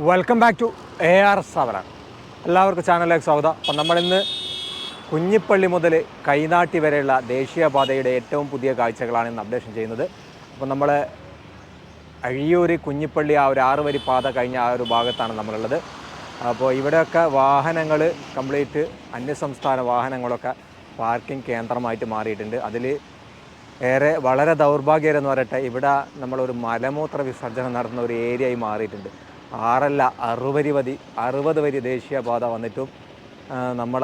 Welcome back to A R സവറ എല്ലാവർക്കും ചാനലിലേക്ക് സ്വാഗതം. അപ്പം നമ്മളിന്ന് കുഞ്ഞിപ്പള്ളി മുതൽ കൈനാട്ടി വരെയുള്ള ദേശീയപാതയുടെ ഏറ്റവും പുതിയ കാഴ്ചകളാണ് ഇന്ന് അപ്ഡേഷൻ ചെയ്യുന്നത്. അപ്പം നമ്മൾ അഴിയൂർ കുഞ്ഞിപ്പള്ളി ആ ഒരു ആറ് വരി പാത കഴിഞ്ഞ ആ ഒരു ഭാഗത്താണ് നമ്മളുള്ളത്. അപ്പോൾ ഇവിടെയൊക്കെ വാഹനങ്ങൾ കംപ്ലീറ്റ് അന്യസംസ്ഥാന വാഹനങ്ങളൊക്കെ പാർക്കിംഗ് കേന്ദ്രമായിട്ട് മാറിയിട്ടുണ്ട്. അതിൽ ഏറെ വളരെ ദൗർഭാഗ്യകരെന്ന് പറയട്ടെ ഇവിടെ നമ്മളൊരു മലമൂത്ര വിസർജനം നടത്തുന്ന ഒരു ഏരിയയായി മാറിയിട്ടുണ്ട്. ആറല്ല അറുപത് വരി അറുപത് വരി ദേശീയപാത വന്നിട്ടും നമ്മൾ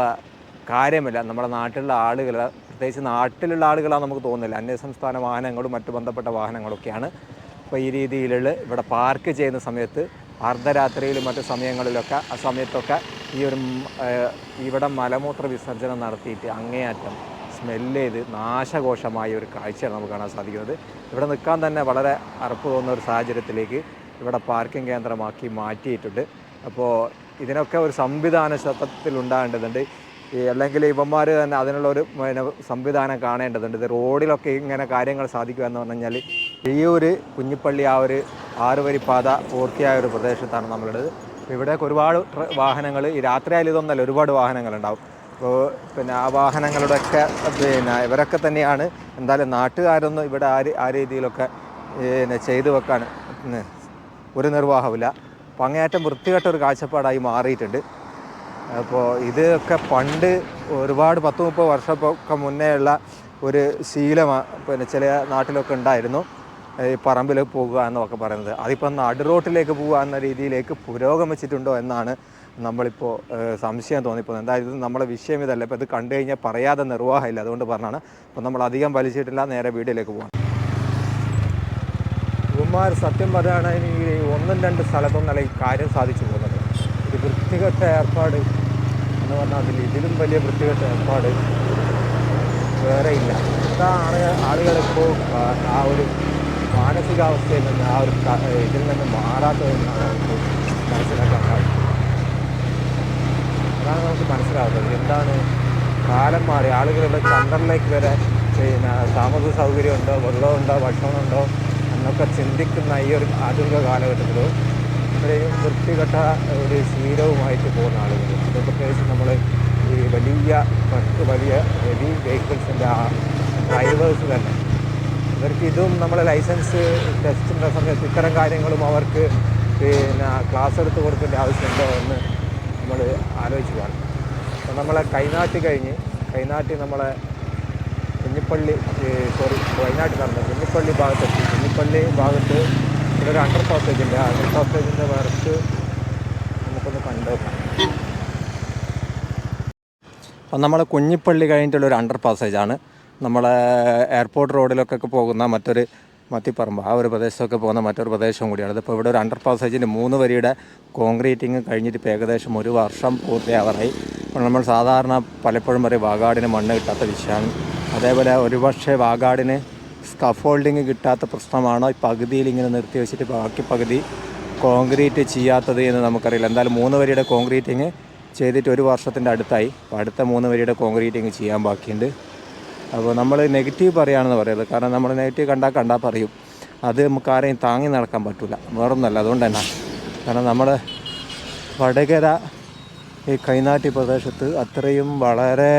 കാര്യമില്ല. നമ്മുടെ നാട്ടിലുള്ള ആളുകൾ പ്രത്യേകിച്ച് നാട്ടിലുള്ള ആളുകളാണ് നമുക്ക് തോന്നുന്നില്ല. അന്യസംസ്ഥാന വാഹനങ്ങളും മറ്റു ബന്ധപ്പെട്ട വാഹനങ്ങളൊക്കെയാണ്. അപ്പോൾ ഈ രീതിയിലുള്ള ഇവിടെ പാർക്ക് ചെയ്യുന്ന സമയത്ത് അർദ്ധരാത്രിയിലും മറ്റു സമയങ്ങളിലൊക്കെ ആ സമയത്തൊക്കെ ഈ ഒരു ഇവിടെ മലമൂത്ര വിസർജനം നടത്തിയിട്ട് അങ്ങേയറ്റം സ്മെല്ല് ചെയ്ത് നാശകോശമായ ഒരു കാഴ്ചയാണ് നമുക്ക് കാണാൻ സാധിക്കുന്നത്. ഇവിടെ നിൽക്കാൻ തന്നെ വളരെ അറപ്പ് തോന്നുന്ന ഒരു സാഹചര്യത്തിലേക്ക് ഇവിടെ പാർക്കിംഗ് കേന്ദ്രമാക്കി മാറ്റിയിട്ടുണ്ട്. അപ്പോൾ ഇതിനൊക്കെ ഒരു സംവിധാന ശതത്തിൽ ഉണ്ടാകേണ്ടതുണ്ട്. ഈ അല്ലെങ്കിൽ ഇവന്മാർ തന്നെ അതിനുള്ള ഒരു പിന്നെ സംവിധാനം കാണേണ്ടതുണ്ട്. ഇത് റോഡിലൊക്കെ ഇങ്ങനെ കാര്യങ്ങൾ സാധിക്കുക എന്ന് പറഞ്ഞു കഴിഞ്ഞാൽ ഈ ഒരു കുഞ്ഞിപ്പള്ളി ആ ഒരു ആറുവരി പാത പൂർത്തിയായ ഒരു പ്രദേശത്താണ് നമ്മളുള്ളത് ഇവിടെയൊക്കെ ഒരുപാട് വാഹനങ്ങൾ ഈ രാത്രിയായാലും ഇതൊന്നല്ല ഒരുപാട് വാഹനങ്ങളുണ്ടാവും. അപ്പോൾ പിന്നെ ആ വാഹനങ്ങളുടെയൊക്കെ പിന്നെ ഇവരൊക്കെ തന്നെയാണ് എന്തായാലും നാട്ടുകാരൊന്നും ഇവിടെ ആ ആ രീതിയിലൊക്കെ പിന്നെ ചെയ്തു വെക്കാൻ ഒരു നിർവാഹമില്ല അപ്പോൾ അങ്ങേയറ്റം വൃത്തികെട്ട ഒരു കാഴ്ചപ്പാടായി മാറിയിട്ടുണ്ട്. അപ്പോൾ ഇതൊക്കെ പണ്ട് ഒരുപാട് പത്ത് മുപ്പത് വർഷമൊക്കെ മുന്നേ ഉള്ള ഒരു ശീലമാണ് പിന്നെ ചില നാട്ടിലൊക്കെ ഉണ്ടായിരുന്നു. ഈ പറമ്പിൽ പോകുക എന്നൊക്കെ പറയുന്നത്. അതിപ്പം നടുറോട്ടിലേക്ക് പോകുക എന്ന രീതിയിലേക്ക് പുരോഗമിച്ചിട്ടുണ്ടോ എന്നാണ് നമ്മളിപ്പോൾ സംശയം തോന്നിപ്പോകുന്നത്. എന്തായാലും നമ്മളെ വിഷയം ഇതല്ല. ഇപ്പോൾ ഇത് കണ്ടു കഴിഞ്ഞാൽ പറയാതെ നിർവാഹമില്ല. അതുകൊണ്ട് പറഞ്ഞാണ് അപ്പോൾ നമ്മൾ അധികം വലിച്ചിട്ടില്ല. നേരെ വീട്ടിലേക്ക് പോകാം ഇവന്മാർ സത്യം പറയുകയാണെങ്കിൽ ഒന്നും രണ്ട് സ്ഥലത്തൊന്നല്ല ഈ കാര്യം സാധിച്ചു പോകുന്നത്. ഒരു വൃത്തികെട്ട ഏർപ്പാട് എന്ന് പറഞ്ഞാൽ അതിൽ ഇതിലും വലിയ വൃത്തികെട്ട ഏർപ്പാട് വേറെ ഇല്ല. അതാണ് ആളുകളിപ്പോൾ ആ ഒരു മാനസികാവസ്ഥയിൽ നിന്ന് ആ ഒരു ഇതിൽ നിന്ന് മാറാത്തതെന്നാണ് നമുക്ക് മനസ്സിലാക്കാൻ സാധിക്കുന്നത്. അതാണ് നമുക്ക് മനസ്സിലാവുന്നത്. എന്താണ് കാലം മാറി ആളുകളുടെ ചന്ദ്രനിലേക്ക് വരെ പിന്നെ താമസ സൗകര്യമുണ്ടോ വെള്ളമുണ്ടോ ഭക്ഷണമുണ്ടോ? എന്നൊക്കെ ചിന്തിക്കുന്ന ഈ ഒരു ആധുനിക കാലഘട്ടത്തിൽ ഇത്രയും വൃത്തികെട്ട ഒരു ശീലവുമായിട്ട് പോകുന്ന ആളുകൾ അത് പ്രത്യേകിച്ച് നമ്മൾ ഈ വലിയ ട്രക്ക് വലിയ ഹെവി വെഹിക്കിൾസിന്റെ ആ ഡ്രൈവേഴ്സ് തന്നെ. ഇവർക്ക് ഇതും നമ്മൾ ലൈസൻസ് ടെസ്റ്റിന്റെ സമയത്ത് ഇത്തരം കാര്യങ്ങളും അവർക്ക് പിന്നെ ക്ലാസ് എടുത്ത് കൊടുക്കേണ്ട ആവശ്യമുണ്ടോ എന്ന് നമ്മൾ ആലോചിക്കുകയാണ് നമ്മളെ കൈനാട്ടി കഴിഞ്ഞ് കൈനാട്ടി നമ്മളെ കുഞ്ഞിപ്പള്ളി സോറി വയനാട്ടിൽ നടന്നത് കുഞ്ഞിപ്പള്ളി ഭാഗത്തെത്തി. കുഞ്ഞിപ്പള്ളി ഭാഗത്ത് ഇവിടെ ഒരു അണ്ടർ പാസേജ് ഉണ്ട്. ആ അണ്ടർ പാസേജിന്റെ വർക്ക് നമുക്കൊന്ന് കണ്ടു അപ്പം നമ്മൾ കുഞ്ഞിപ്പള്ളി കഴിഞ്ഞിട്ടുള്ള ഒരു അണ്ടർ പാസേജാണ് നമ്മളെ എയർപോർട്ട് റോഡിലൊക്കെ പോകുന്ന മറ്റൊരു മത്തിപ്പറമ്പ് ആ ഒരു പ്രദേശത്തൊക്കെ പോകുന്ന മറ്റൊരു പ്രദേശവും കൂടിയാണ്. ഇതിപ്പോൾ ഇവിടെ ഒരു അണ്ടർ പാസേജിന്റെ മൂന്ന് വരിയുടെ കോൺക്രീറ്റിങ് കഴിഞ്ഞിട്ട് ഇപ്പോൾ ഏകദേശം ഒരു വർഷം പൂർത്തിയാവാറായി. നമ്മൾ സാധാരണ പലപ്പോഴും പറയും വാഗാടിന് മണ്ണ് കിട്ടാത്ത വിഷയമാണ് അതേപോലെ ഒരുപക്ഷെ വാഗാടിന് സ്കഫോൾഡിങ് കിട്ടാത്ത പ്രശ്നമാണോ? ഈ പകുതിയിൽ ഇങ്ങനെ നിർത്തി വെച്ചിട്ട് ബാക്കി പകുതി കോൺക്രീറ്റ് ചെയ്യാത്തത് എന്ന് നമുക്കറിയില്ല. എന്തായാലും മൂന്ന് വരിയുടെ കോൺക്രീറ്റിങ് ചെയ്തിട്ട് ഒരു വർഷത്തിന്റെ അടുത്തായി. അപ്പോൾ അടുത്ത മൂന്ന് വരിയുടെ കോൺക്രീറ്റിങ് ചെയ്യാൻ ബാക്കിയുണ്ട്. അപ്പോൾ നമ്മൾ നെഗറ്റീവ് പറയുകയാണെന്ന് പറയുന്നത്. കാരണം നമ്മൾ നെഗറ്റീവ് കണ്ടാൽ കണ്ടാൽ പറയും. അത് നമുക്ക് ആരെയും താങ്ങി നടക്കാൻ പറ്റില്ല വേറൊന്നല്ല അതുകൊണ്ട് തന്നെ. കാരണം നമ്മൾ വടകര ഈ കൈനാട്ടി പ്രദേശത്ത് അത്രയും വളരെ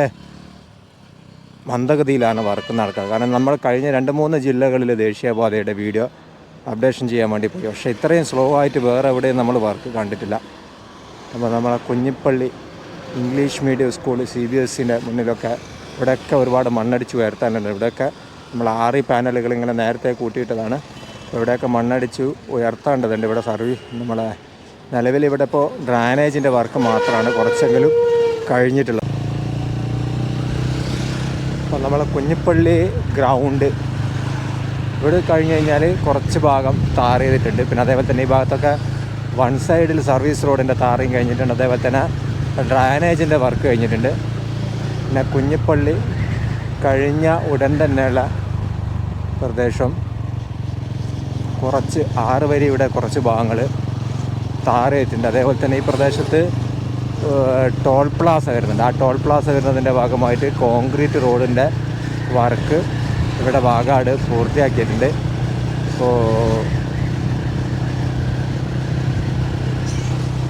മന്ദഗതിയിലാണ് വർക്ക് നടക്കുന്നത് കാരണം നമ്മൾ കഴിഞ്ഞ രണ്ട് മൂന്ന് ജില്ലകളിൽ ദേശീയപാതയുടെ വീഡിയോ അപ്ഡേഷൻ ചെയ്യാൻ വേണ്ടി പോയി. പക്ഷേ ഇത്രയും സ്ലോ ആയിട്ട് വേറെ എവിടെയും നമ്മൾ വർക്ക് കണ്ടിട്ടില്ല. അപ്പോൾ നമ്മളെ Kunhippalli English medium school C B S സിന്റെ മുന്നിലൊക്കെ ഇവിടെയൊക്കെ ഒരുപാട് മണ്ണടിച്ച് ഉയർത്താനുണ്ട്. ഇവിടെയൊക്കെ നമ്മൾ ആറി പാനലുകൾ ഇങ്ങനെ നേരത്തെ കൂട്ടിയിട്ടതാണ്. ഇവിടെയൊക്കെ മണ്ണടിച്ച് ഉയർത്തേണ്ടതുണ്ട് ഇവിടെ സർവീസ് നമ്മളെ നിലവിൽ ഇവിടെ ഇപ്പോൾ ഡ്രാനേജിന്റെ വർക്ക് മാത്രമാണ് കുറച്ചെങ്കിലും കഴിഞ്ഞിട്ടുള്ളത്. അപ്പോൾ നമ്മളെ കുഞ്ഞിപ്പള്ളി ഗ്രൗണ്ട് ഇവിടെ കഴിഞ്ഞ് കഴിഞ്ഞാൽ കുറച്ച് ഭാഗം താർ ചെയ്തിട്ടുണ്ട്. പിന്നെ അതേപോലെ തന്നെ ഈ ഭാഗത്തൊക്കെ വൺ സൈഡിൽ സർവീസ് റോഡിന്റെ താറിയും കഴിഞ്ഞിട്ടുണ്ട്. അതേപോലെ തന്നെ ഡ്രൈനേജിന്റെ വർക്ക് കഴിഞ്ഞിട്ടുണ്ട്. പിന്നെ കുഞ്ഞിപ്പള്ളി കഴിഞ്ഞ ഉടൻ തന്നെയുള്ള പ്രദേശം കുറച്ച് ആറ് വരി ഇവിടെ കുറച്ച് ഭാഗങ്ങൾ താർ ചെയ്തിട്ടുണ്ട്. അതേപോലെ തന്നെ ഈ പ്രദേശത്ത് ടോൾ പ്ലാസ വരുന്നുണ്ട്. ആ ടോൾ പ്ലാസ വരുന്നതിന്റെ ഭാഗമായിട്ട് കോൺക്രീറ്റ് റോഡിന്റെ വർക്ക് ഇവിടെ വാഗാട് പൂർത്തിയാക്കിയിട്ടുണ്ട്. അപ്പോൾ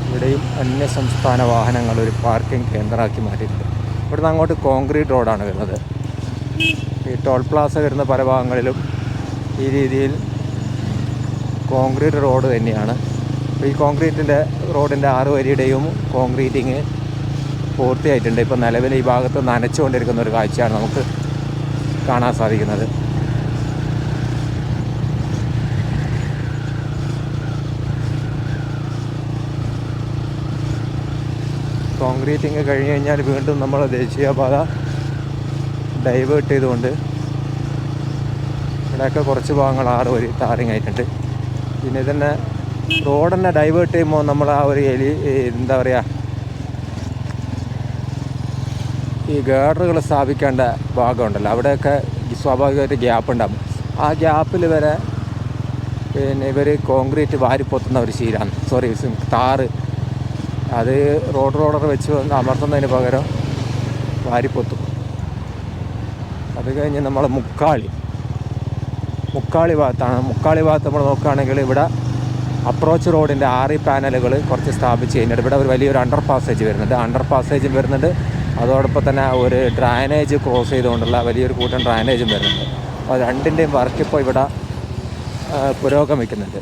ഇവിടെയും അന്യ സംസ്ഥാന വാഹനങ്ങൾ ഒരു പാർക്കിംഗ് കേന്ദ്രമാക്കി മാറ്റിയിട്ടുണ്ട്. ഇവിടുന്ന് അങ്ങോട്ട് കോൺക്രീറ്റ് റോഡാണ് വരുന്നത്. ഈ ടോൾ പ്ലാസ വരുന്ന പല ഭാഗങ്ങളിലും ഈ രീതിയിൽ കോൺക്രീറ്റ് റോഡ് തന്നെയാണ്. ഈ കോൺക്രീറ്റിന്റെ റോഡിന്റെ ആറ് വരിയുടെയും കോൺക്രീറ്റിങ് പൂർത്തിയായിട്ടുണ്ട്. ഇപ്പോൾ നിലവിൽ ഈ ഭാഗത്ത് നനച്ചുകൊണ്ടിരിക്കുന്ന ഒരു കാഴ്ചയാണ് നമുക്ക് കാണാൻ സാധിക്കുന്നത്. കോൺക്രീറ്റിങ് കഴിഞ്ഞ് കഴിഞ്ഞാൽ വീണ്ടും നമ്മൾ ദേശീയപാത ഡൈവേർട്ട് ചെയ്തുകൊണ്ട് ഇവിടെയൊക്കെ കുറച്ച് ഭാഗങ്ങൾ ആറ് വരി ടാറിങ് ആയിട്ടുണ്ട്. പിന്നെ ഇതന്നെ റോഡ് തന്നെ ഡൈവേർട്ട് ചെയ്യുമ്പോൾ നമ്മൾ ആ ഒരു എലി എന്താ പറയുക ഈ ഗേഡറുകൾ സ്ഥാപിക്കേണ്ട ഭാഗമുണ്ടല്ലോ. അവിടെയൊക്കെ സ്വാഭാവികമായിട്ട് ഗ്യാപ്പ് ഉണ്ടാകും ആ ഗ്യാപ്പിൽ വരെ പിന്നെ ഇവർ കോൺക്രീറ്റ് വാരിപ്പൊത്തുന്ന ഒരു ശീലാണ്. സോറി താറ്. അത് റോഡ് റോഡർ വെച്ച് അമർത്തുന്നതിന് പകരം വാരിപ്പൊത്തും. അത് കഴിഞ്ഞ് നമ്മൾ മുക്കാളി. മുക്കാളി ഭാഗത്താണ്. മുക്കാളി ഭാഗത്ത് നമ്മൾ നോക്കുകയാണെങ്കിൽ ഇവിടെ അപ്രോച്ച് റോഡിന്റെ ആറി പാനലുകൾ കുറച്ച് സ്ഥാപിച്ച് കഴിഞ്ഞിട്ട് ഇവിടെ ഒരു വലിയൊരു അണ്ടർ പാസേജ് വരുന്നുണ്ട് അണ്ടർ പാസേജും വരുന്നുണ്ട്. അതോടൊപ്പം തന്നെ ഒരു ഡ്രൈനേജ് ക്രോസ് ചെയ്തുകൊണ്ടുള്ള വലിയൊരു കൂട്ടം ഡ്രൈനേജും വരുന്നുണ്ട്. അപ്പോൾ രണ്ടിന്റെയും വർക്ക് ഇപ്പോൾ ഇവിടെ പുരോഗമിക്കുന്നുണ്ട്.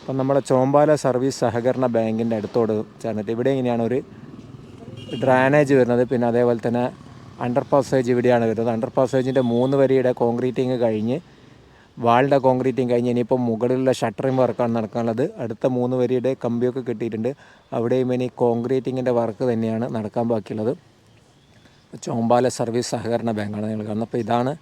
അപ്പം നമ്മുടെ ചോമ്പാല സർവീസ് സഹകരണ ബാങ്കിന്റെ അടുത്തോട് ചേർന്നിട്ട് ഇവിടെ ഇങ്ങനെയാണ് ഒരു ഡ്രൈനേജ് വരുന്നത്. പിന്നെ അതേപോലെ തന്നെ അണ്ടർ പാസേജ് ഇവിടെയാണ് വരുന്നത്. അണ്ടർ പാസേജിന്റെ മൂന്ന് വരിയുടെ കോൺക്രീറ്റിങ് കഴിഞ്ഞ് വാളിന്റെ കോൺക്രീറ്റിങ് കഴിഞ്ഞ് ഇനിയിപ്പോൾ മുകളിലുള്ള ഷട്ടറിങ് വർക്കാണ് നടക്കാനുള്ളത്. അടുത്ത മൂന്ന് വരിയുടെ കമ്പിയൊക്കെ കിട്ടിയിട്ടുണ്ട്. അവിടെയും ഇനി കോൺക്രീറ്റിങ്ങിന്റെ വർക്ക് തന്നെയാണ് നടക്കാൻ ബാക്കിയുള്ളത്. ചോമ്പാല സർവീസ് സഹകരണ ബാങ്കാണ് നിങ്ങൾ കാണുന്നത്. അപ്പോൾ ഇതാണ്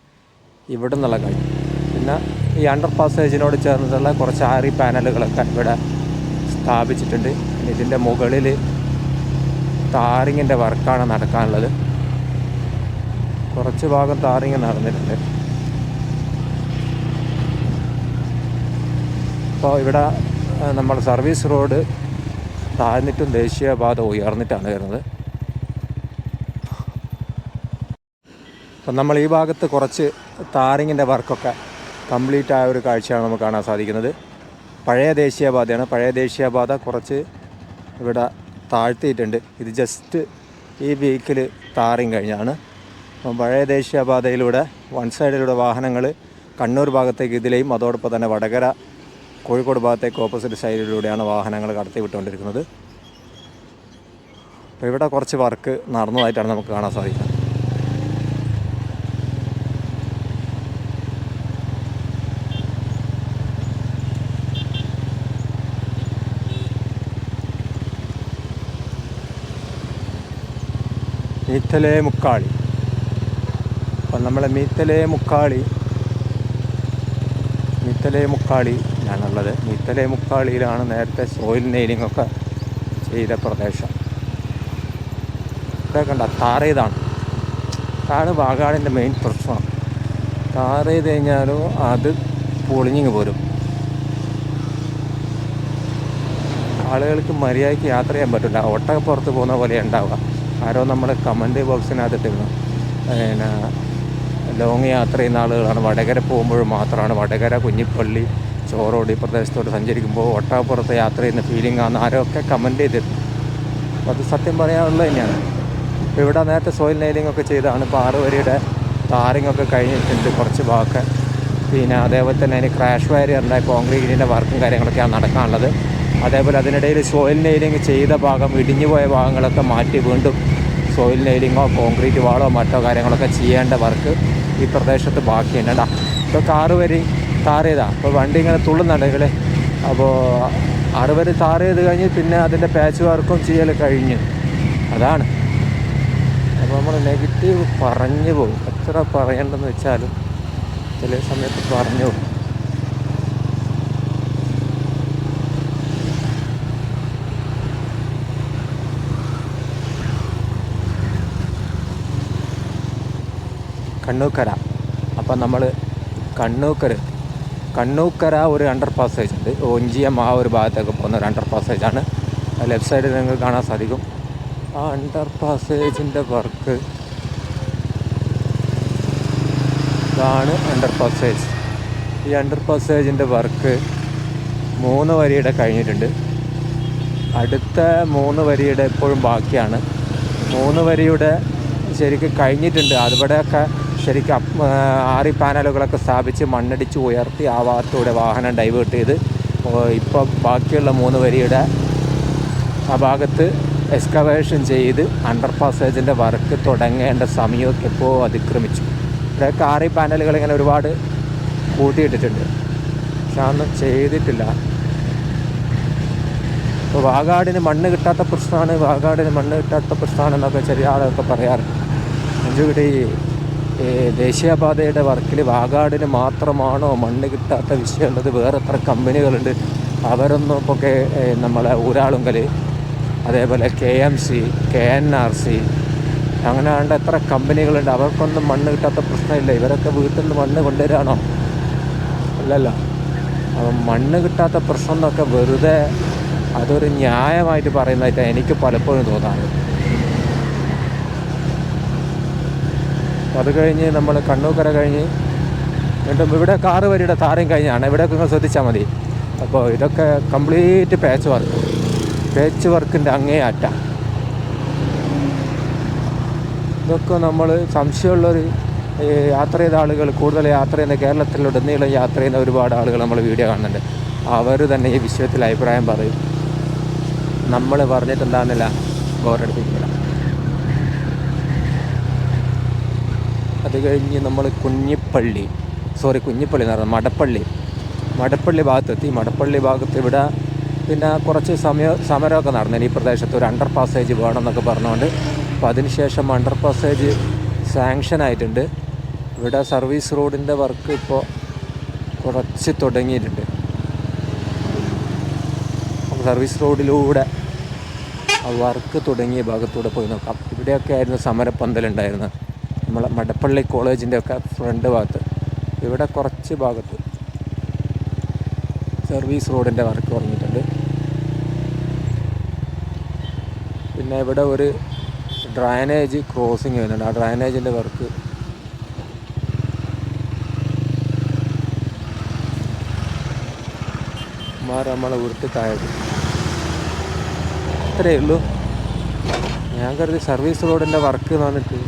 ഇവിടെ നിന്നുള്ള കാര്യം പിന്നെ ഈ അണ്ടർ പാസേജിനോട് ചേർന്നിട്ടുള്ള കുറച്ച് ആറി പാനലുകളൊക്കെ ഇവിടെ സ്ഥാപിച്ചിട്ടുണ്ട്. ഇതിന്റെ മുകളിൽ താറിങ്ങിന്റെ വർക്കാണ് നടക്കാനുള്ളത്. കുറച്ച് ഭാഗം താറിങ് നടന്നിട്ടുണ്ട്. അപ്പോൾ ഇവിടെ നമ്മൾ സർവീസ് റോഡ് താഴ്ന്നിട്ടും ദേശീയപാത ഉയർന്നിട്ടാണ് വരുന്നത്. അപ്പം നമ്മൾ ഈ ഭാഗത്ത് കുറച്ച് താറിങ്ങിന്റെ വർക്കൊക്കെ കംപ്ലീറ്റ് ആയ ഒരു കാഴ്ചയാണ് നമുക്ക് കാണാൻ സാധിക്കുന്നത്. പഴയ ദേശീയപാതയാണ്. പഴയ ദേശീയപാത കുറച്ച് ഇവിടെ താഴ്ത്തിയിട്ടുണ്ട്. ഇത് ജസ്റ്റ് ഈ വീക്കിൽ താറിങ് കഴിഞ്ഞാണ്. അപ്പം പഴയ ദേശീയപാതയിലൂടെ വൺ സൈഡിലൂടെ വാഹനങ്ങൾ കണ്ണൂർ ഭാഗത്തേക്ക് ഇതിലെയും അതോടൊപ്പം തന്നെ വടകര കോഴിക്കോട് ഭാഗത്തേക്ക് ഓപ്പോസിറ്റ് സൈഡിലൂടെയാണ് വാഹനങ്ങൾ കടത്തി വിട്ടുകൊണ്ടിരിക്കുന്നത് അപ്പോൾ ഇവിടെ കുറച്ച് വർക്ക് നടന്നതായിട്ടാണ് നമുക്ക് കാണാൻ സാധിക്കുന്നത്. മീത്തലേ മുക്കാളി. അപ്പം നമ്മളെ മീത്തലേ മുക്കാളി മീത്തലേ മുക്കാളിയിലാണുള്ളത് മീത്തലേ മുക്കാളിയിലാണ് നേരത്തെ സോയിൽ നെയിലിംഗ് ഒക്കെ ചെയ്ത പ്രദേശം. ഇവിടെ കണ്ട? താറേതാണ്. അതാണ് വാഗാടിന്റെ മെയിൻ പ്രശ്നമാണ് താറേത് ചെയ്ത് കഴിഞ്ഞാലും അത് പൊളിഞ്ഞിങ് പോരും. ആളുകൾക്ക് മര്യാദയ്ക്ക് യാത്ര ചെയ്യാൻ പറ്റില്ല. ഒട്ടക പുറത്ത് പോകുന്ന പോലെ ഉണ്ടാവുക. ആരോ നമ്മൾ കമന്റ് ബോക്സിനകത്തിട്ടിരുന്നു പിന്നെ ലോങ് യാത്ര ചെയ്യുന്ന ആളുകളാണ്. വടകര പോകുമ്പോൾ മാത്രമാണ്. വടകര കുഞ്ഞിപ്പള്ളി ചോറോട് ഈ പ്രദേശത്തോട്ട് സഞ്ചരിക്കുമ്പോൾ ഒട്ടാപ്പുറത്ത് യാത്ര ചെയ്യുന്ന ഫീലിംഗ് ആണ് ആരൊക്കെ കമന്റ് ചെയ്തിരുന്നു. അത് സത്യം പറയാനുള്ളത് തന്നെയാണ്. ഇപ്പോൾ ഇവിടെ നേരത്തെ സോയിൽ നെയിലിംഗ് ഒക്കെ ചെയ്താണ് ഇപ്പോൾ ആറുവരിയുടെ ടാറിംഗ് ഒക്കെ കഴിഞ്ഞിട്ടുണ്ട് കുറച്ച് ഭാഗമൊക്കെ. പിന്നെ അതേപോലെ തന്നെ അതിന് ക്രാഷ് വാരിയറിന്റെ കോൺക്രീറ്റിന്റെ വർക്കും കാര്യങ്ങളൊക്കെയാണ് നടക്കാനുള്ളത്. അതേപോലെ അതിനിടയിൽ സോയിൽ നെയിലിംഗ് ചെയ്ത ഭാഗം ഇടിഞ്ഞു പോയ ഭാഗങ്ങളൊക്കെ മാറ്റി വീണ്ടും സോയിൽ നെയിലിങ്ങോ കോൺക്രീറ്റ് വാളോ മറ്റോ കാര്യങ്ങളൊക്കെ ചെയ്യേണ്ട വർക്ക് ഈ പ്രദേശത്ത് ബാക്കിയുണ്ട്. ഇപ്പോൾ കാറ് വരി താർ അപ്പോൾ വണ്ടി ഇങ്ങനെ തുള്ളുന്നുണ്ടെങ്കിൽ അപ്പോൾ വരി താർ കഴിഞ്ഞ് പിന്നെ അതിന്റെ പാച്ച് വർക്കും ചെയ്യൽ കഴിഞ്ഞു. അതാണ്. അപ്പോൾ നമ്മൾ നെഗറ്റീവ് പറഞ്ഞു പോകും. എത്ര പറയണ്ടെന്ന് വെച്ചാലും ചില സമയത്ത് പറഞ്ഞു പോകും. കണ്ണൂക്കര. അപ്പം നമ്മൾ കണ്ണൂക്കര. കണ്ണൂക്കര ഒരു അണ്ടർ പാസേജ് ഉണ്ട്. ഒഞ്ചിയം ആ ഒരു ഭാഗത്തേക്ക് പോകുന്ന ഒരു അണ്ടർ പാസേജാണ് ലെഫ്റ്റ് സൈഡിൽ നിങ്ങൾക്ക് കാണാൻ സാധിക്കും. ആ അണ്ടർ പാസേജിന്റെ വർക്ക് ഇതാണ് അണ്ടർ പാസേജ് ഈ അണ്ടർ പാസേജിന്റെ വർക്ക് മൂന്ന് വരിയുടെ കഴിഞ്ഞിട്ടുണ്ട്. അടുത്ത മൂന്ന് വരിയുടെ എപ്പോഴും ബാക്കിയാണ്. മൂന്ന് വരിയുടെ ശരിക്കും കഴിഞ്ഞിട്ടുണ്ട്. അതിവിടെയൊക്കെ ശരിക്കും ആറി പാനലുകളൊക്കെ സ്ഥാപിച്ച് മണ്ണടിച്ച് ഉയർത്തി ആ ഭാഗത്തൂടെ വാഹനം ഡൈവേർട്ട് ചെയ്ത് ഇപ്പം ബാക്കിയുള്ള മൂന്ന് വരിയുടെ ആ ഭാഗത്ത് എക്സ്കവേഷൻ ചെയ്ത് അണ്ടർ പാസേജിന്റെ വർക്ക് തുടങ്ങേണ്ട സമയമൊക്കെ ഇപ്പോൾ അതിക്രമിച്ചു. ഇവിടെയൊക്കെ ആറി പാനലുകൾ ഇങ്ങനെ ഒരുപാട് കൂട്ടിയിട്ടിട്ടുണ്ട്. പക്ഷെ അതൊന്നും ചെയ്തിട്ടില്ല. ഇപ്പോൾ വാഗാടിന് മണ്ണ് കിട്ടാത്ത പ്രശ്നമാണ് വാഗാടിന് മണ്ണ് കിട്ടാത്ത പ്രശ്നമാണെന്നൊക്കെ ചെറിയ ആളൊക്കെ പറയാറുണ്ട്. അഞ്ചുകൂടി ദേശീയപാതയുടെ വർക്കിൽ വാഗാടിന് മാത്രമാണോ മണ്ണ് കിട്ടാത്ത വിഷയമുള്ളത്? വേറെ എത്ര കമ്പനികളുണ്ട്? അവരൊന്നും ഇപ്പോൾ കെ ഏ, നമ്മളെ ഊരാളുങ്കൽ അതേപോലെ K M C K N R C അങ്ങനെ ആണ്ട് എത്ര കമ്പനികളുണ്ട്? അവർക്കൊന്നും മണ്ണ് കിട്ടാത്ത പ്രശ്നമില്ല. ഇവരൊക്കെ വീട്ടിൽ നിന്ന് മണ്ണ് കൊണ്ടുവരാണോ? അല്ലല്ല. അപ്പം മണ്ണ് കിട്ടാത്ത പ്രശ്നം എന്നൊക്കെ വെറുതെ അതൊരു ന്യായമായിട്ട് പറയുന്നതായിട്ട് എനിക്ക് പലപ്പോഴും തോന്നാറ്. അത് കഴിഞ്ഞ് നമ്മൾ കണ്ണൂക്കര കഴിഞ്ഞ് വീണ്ടും ഇവിടെ കാറ് വരിയുടെ താരം കഴിഞ്ഞാണ്. ഇവിടെയൊക്കെ നിങ്ങൾ ശ്രദ്ധിച്ചാൽ മതി. അപ്പോൾ ഇതൊക്കെ കംപ്ലീറ്റ് പാച്ച് വർക്ക് പാച്ച് വർക്കിന്റെ അങ്ങേ അറ്റ ഇതൊക്കെ നമ്മൾ സംശയമുള്ളൊരു യാത്ര ചെയ്ത ആളുകൾ കൂടുതൽ യാത്ര ചെയ്യുന്ന കേരളത്തിലുടനീളം യാത്ര ചെയ്യുന്ന ഒരുപാട് ആളുകൾ നമ്മൾ വീഡിയോ കാണുന്നുണ്ട്. അവർ തന്നെ ഈ വിഷയത്തിൽ അഭിപ്രായം പറയും. നമ്മൾ പറഞ്ഞിട്ടുണ്ടാകുന്നില്ല ബോറടിപ്പിക്കില്ല അത് കഴിഞ്ഞ് നമ്മൾ കുഞ്ഞിപ്പള്ളി സോറി കുഞ്ഞിപ്പള്ളി എന്ന് പറഞ്ഞാൽ മടപ്പള്ളി. മടപ്പള്ളി ഭാഗത്തെത്തി. മടപ്പള്ളി ഭാഗത്ത് ഇവിടെ പിന്നെ കുറച്ച് സമയ സമരമൊക്കെ നടന്നു ഈ പ്രദേശത്ത്. ഒരു അണ്ടർ പാസേജ് വേണമെന്നൊക്കെ പറഞ്ഞുകൊണ്ട് അപ്പോൾ അതിനുശേഷം അണ്ടർ പാസേജ് സാങ്ഷൻ ആയിട്ടുണ്ട്. ഇവിടെ സർവീസ് റോഡിന്റെ വർക്ക് ഇപ്പോൾ കുറച്ച് തുടങ്ങിയിട്ടുണ്ട്. സർവീസ് റോഡിലൂടെ വർക്ക് തുടങ്ങിയ ഭാഗത്തൂടെ പോയി നോക്കാം. ഇവിടെയൊക്കെ ആയിരുന്നു സമരപ്പന്തലുണ്ടായിരുന്നത്. നമ്മളെ മടപ്പള്ളി കോളേജിന്റെ ഒക്കെ ഫ്രണ്ട് ഭാഗത്ത്. ഇവിടെ കുറച്ച് ഭാഗത്ത് സർവീസ് റോഡിന്റെ വർക്ക് തുടങ്ങിയിട്ടുണ്ട്. പിന്നെ ഇവിടെ ഒരു ഡ്രൈനേജ് ക്രോസിങ് വരുന്നുണ്ട്. ആ ഡ്രൈനേജിന്റെ വർക്ക് മാറി നമ്മളെ ഉരുട്ടി താഴെ അത്രയേ ഉള്ളൂ. ഞാൻ കരുതി സർവീസ് റോഡിന്റെ വർക്ക് എന്ന് പറഞ്ഞിട്ട്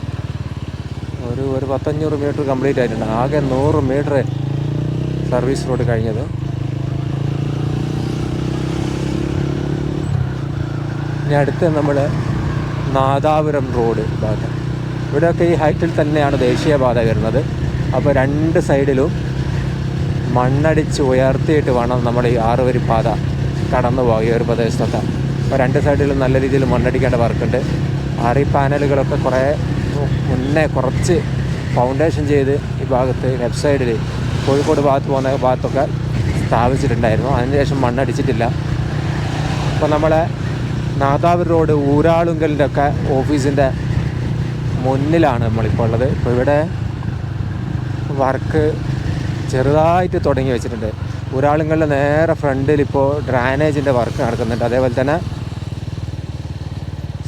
ഒരു ഒരു പത്തഞ്ഞൂറ് മീറ്റർ കംപ്ലീറ്റ് ആയിട്ടുണ്ട്. ആകെ നൂറ് മീറ്റർ സർവീസ് റോഡ് കഴിഞ്ഞത്. ഇനി അടുത്ത് നമ്മൾ നാദാപുരം റോഡ് ഭാഗം. ഇവിടെയൊക്കെ ഈ ഹൈറ്റിൽ തന്നെയാണ് ദേശീയപാത വരുന്നത്. അപ്പോൾ രണ്ട് സൈഡിലും മണ്ണടിച്ച് ഉയർത്തിയിട്ട് വേണം നമ്മൾ ഈ ആറുവരി പാത കടന്നു പോകുക ഈ ഒരു പ്രദേശത്തൊക്കെ. അപ്പോൾ രണ്ട് സൈഡിലും നല്ല രീതിയിൽ മണ്ണടിക്കേണ്ട വർക്കുണ്ട് ആറി പാനലുകളൊക്കെ കുറേ മുന്നേ കുറച്ച് ഫൗണ്ടേഷൻ ചെയ്ത് ഈ ഭാഗത്ത് ലെഫ്റ്റ് സൈഡിൽ കോഴിക്കോട് ഭാഗത്ത് പോകുന്ന ഭാഗത്തൊക്കെ സ്ഥാപിച്ചിട്ടുണ്ടായിരുന്നു. അതിനുശേഷം മണ്ണടിച്ചിട്ടില്ല അപ്പോൾ നമ്മളെ നാദാപുരം റോഡ് ഊരാളുങ്കലിന്റെ ഒക്കെ ഓഫീസിന്റെ മുന്നിലാണ് നമ്മളിപ്പോൾ ഉള്ളത്. ഇപ്പോൾ ഇവിടെ വർക്ക് ചെറുതായിട്ട് തുടങ്ങി വെച്ചിട്ടുണ്ട്. ഊരാളുങ്കലിന്റെ നേരെ ഫ്രണ്ടിൽ ഇപ്പോൾ ഡ്രാനേജിന്റെ വർക്ക് നടക്കുന്നുണ്ട്. അതേപോലെ തന്നെ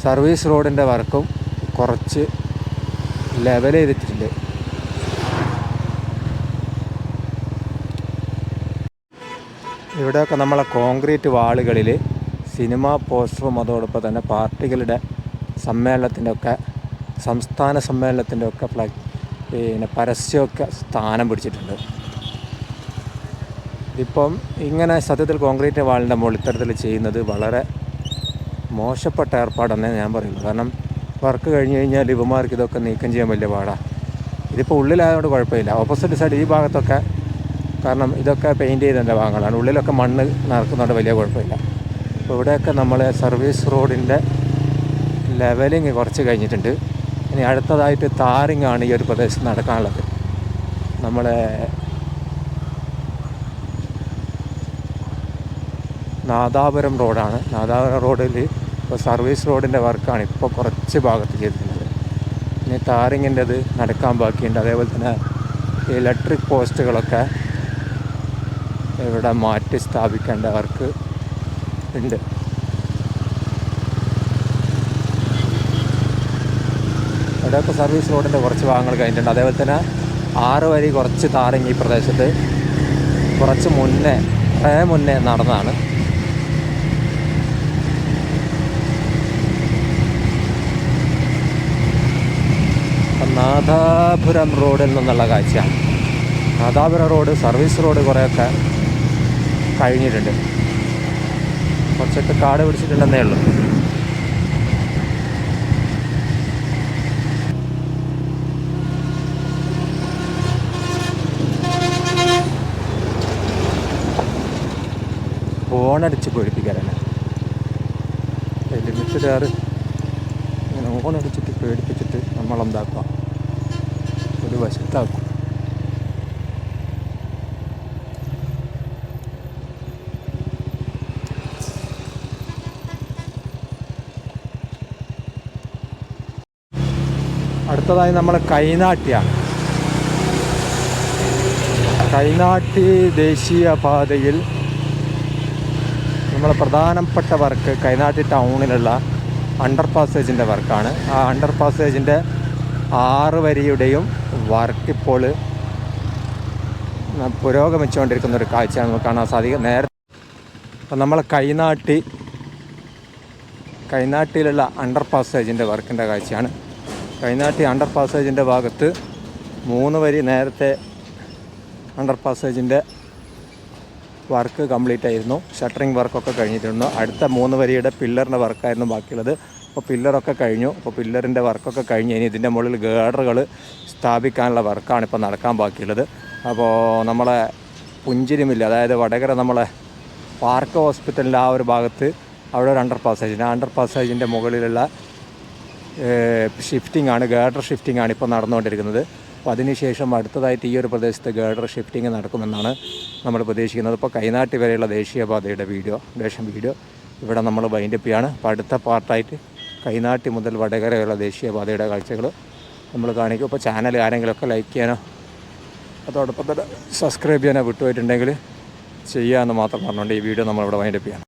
സർവീസ് റോഡിന്റെ വർക്കും കുറച്ച് ലെവൽ ചെയ്തിട്ടുണ്ട് ഇവിടെയൊക്കെ നമ്മളെ കോൺക്രീറ്റ് വാളുകളിൽ സിനിമാ പോസ്റ്ററും അതോടൊപ്പം തന്നെ പാർട്ടികളുടെ സമ്മേളനത്തിന്റെ ഒക്കെ സംസ്ഥാന സമ്മേളനത്തിന്റെ ഒക്കെ ഫ്ലാഗ് പിന്നെ പരസ്യമൊക്കെ സ്ഥാനം പിടിച്ചിട്ടുണ്ട്. ഇപ്പം ഇങ്ങനെ സത്യത്തിൽ കോൺക്രീറ്റ് വാളിന്റെ മുകളിൽ ഇത്തരത്തിൽ ചെയ്യുന്നത് വളരെ മോശപ്പെട്ട ഏർപ്പാടെന്നേ ഞാൻ പറയുള്ളൂ കാരണം വർക്ക് കഴിഞ്ഞ് കഴിഞ്ഞാൽ ഇവന്മാർക്ക് ഇതൊക്കെ നീക്കം ചെയ്യാൻ വലിയ പാടാണ് ഇതിപ്പോൾ ഉള്ളിലായതുകൊണ്ട് കുഴപ്പമില്ല. ഓപ്പോസിറ്റ് സൈഡ് ഈ ഭാഗത്തൊക്കെ കാരണം ഇതൊക്കെ പെയിന്റ് ചെയ്തതിന്റെ ഭാഗങ്ങളാണ്. ഉള്ളിലൊക്കെ മണ്ണ് നടക്കുന്നതുകൊണ്ട് വലിയ കുഴപ്പമില്ല. അപ്പോൾ ഇവിടെയൊക്കെ നമ്മൾ സർവീസ് റോഡിന്റെ ലെവലിങ് കുറച്ച് കഴിഞ്ഞിട്ടുണ്ട്. ഇനി അടുത്തതായിട്ട് താരിങ്ങാണ് ഈ ഒരു പ്രദേശത്ത് നടക്കാനുള്ളത്. നമ്മളെ നാദാപുരം റോഡാണ് നാദാപുരം റോഡിൽ ഇപ്പോൾ സർവീസ് റോഡിന്റെ വർക്കാണ് ഇപ്പോൾ കുറച്ച് ഭാഗത്ത് ചെയ്തിട്ടുള്ളത് ഇനി താറിങ്ങിന്റെത് നടക്കാൻ ബാക്കിയുണ്ട്. അതേപോലെ തന്നെ ഇലക്ട്രിക് പോസ്റ്റുകളൊക്കെ ഇവിടെ മാറ്റി സ്ഥാപിക്കേണ്ട വർക്ക് ഉണ്ട്. ഇവിടെ ഇപ്പോൾ സർവീസ് റോഡിന്റെ കുറച്ച് ഭാഗങ്ങൾ കഴിഞ്ഞിട്ടുണ്ട്. അതേപോലെ തന്നെ ആറ് വരി കുറച്ച് താറിങ് ഈ പ്രദേശത്ത് കുറച്ച് മുന്നേ കുറേ മുന്നേ നടന്നതാണ്. നാദാപുരം റോഡിൽ നിന്നുള്ള കാഴ്ചയാണ്. നാദാപുരം റോഡ് സർവീസ് റോഡ് കുറേയൊക്കെ കഴിഞ്ഞിട്ടുണ്ട്. കുറച്ചൊക്കെ കാട് പിടിച്ചിട്ടുണ്ടെന്നേ ഉള്ളൂ. ഓണടിച്ച് ലിമിറ്റ് കയറി ഇങ്ങനെ ഓണടിച്ചിട്ട് പേടിപ്പിച്ചിട്ട് നമ്മളെന്താക്കുക? ഒരു വശത്താക്കും. അടുത്തതായി നമ്മൾ കൈനാട്ടിയാണ് കൈനാട്ടി ദേശീയ പാതയിൽ നമ്മളെ പ്രധാനപ്പെട്ട വർക്ക് കൈനാട്ടി ടൗണിലുള്ള അണ്ടർ പാസേജിന്റെ വർക്കാണ് ആ അണ്ടർ പാസേജിന്റെ ആറ് വരിയുടെയും വർക്ക് ഇപ്പോൾ പുരോഗമിച്ചുകൊണ്ടിരിക്കുന്ന ഒരു കാഴ്ചയാണ് നമുക്ക് കാണാൻ സാധിക്കുക. നേരത്തെ അപ്പം നമ്മൾ കൈനാട്ടി കൈനാട്ടിയിലുള്ള അണ്ടർ പാസേജിന്റെ വർക്കിന്റെ കാഴ്ചയാണ്. കൈനാട്ടി അണ്ടർ പാസേജിന്റെ ഭാഗത്ത് മൂന്ന് വരി നേരത്തെ അണ്ടർ പാസേജിന്റെ വർക്ക് കംപ്ലീറ്റ് ആയിരുന്നു. ഷട്ടറിങ് വർക്കൊക്കെ കഴിഞ്ഞിട്ടുണ്ട് അടുത്ത മൂന്ന് വരിയുടെ പില്ലറിന്റെ വർക്കായിരുന്നു ബാക്കിയുള്ളത്. അപ്പോൾ പില്ലറൊക്കെ കഴിഞ്ഞു. അപ്പോൾ പില്ലറിന്റെ വർക്കൊക്കെ കഴിഞ്ഞ് ഇനി ഇതിന്റെ മുകളിൽ ഗേഡറുകൾ സ്ഥാപിക്കാനുള്ള വർക്കാണ് ഇപ്പോൾ നടക്കാൻ ബാക്കിയുള്ളത്. അപ്പോൾ നമ്മളെ പുഞ്ചിരിമില്ല അതായത് വടകര നമ്മളെ പാർക്ക് ഹോസ്പിറ്റലിന്റെ ആ ഒരു ഭാഗത്ത് അവിടെ ഒരു അണ്ടർ പാസേജ് ആ അണ്ടർ പാസേജിന്റെ മുകളിലുള്ള ഷിഫ്റ്റിംഗ് ആണ് ഗേഡർ ഷിഫ്റ്റിംഗ് ആണ് ഇപ്പോൾ നടന്നുകൊണ്ടിരിക്കുന്നത്. അപ്പോൾ അതിനുശേഷം അടുത്തതായിട്ട് ഈ ഒരു പ്രദേശത്ത് ഗേഡർ ഷിഫ്റ്റിംഗ് നടക്കുമെന്നാണ് നമ്മൾ പ്രതീക്ഷിക്കുന്നത്. ഇപ്പോൾ കൈനാട്ടി വരെയുള്ള ദേശീയപാതയുടെ വീഡിയോ ദേശം വീഡിയോ ഇവിടെ നമ്മൾ വൈൻഡപ്പ് ചെയ്യാണ്. അപ്പോൾ അടുത്ത പാർട്ടായിട്ട് കൈനാട്ടി മുതൽ വടകരയുള്ള ദേശീയപാതയുടെ കാഴ്ചകൾ നമ്മൾ കാണിക്കും. അപ്പോൾ ചാനൽ ആരെങ്കിലുമൊക്കെ ലൈക്ക് ചെയ്യാനോ അതോടൊപ്പം തന്നെ സബ്സ്ക്രൈബ് ചെയ്യാനോ വിട്ടുപോയിട്ടുണ്ടെങ്കിൽ ചെയ്യാമെന്ന് മാത്രം പറഞ്ഞുകൊണ്ട് ഈ വീഡിയോ നമ്മളിവിടെ വൈൻഡപ്പ് ചെയ്യണം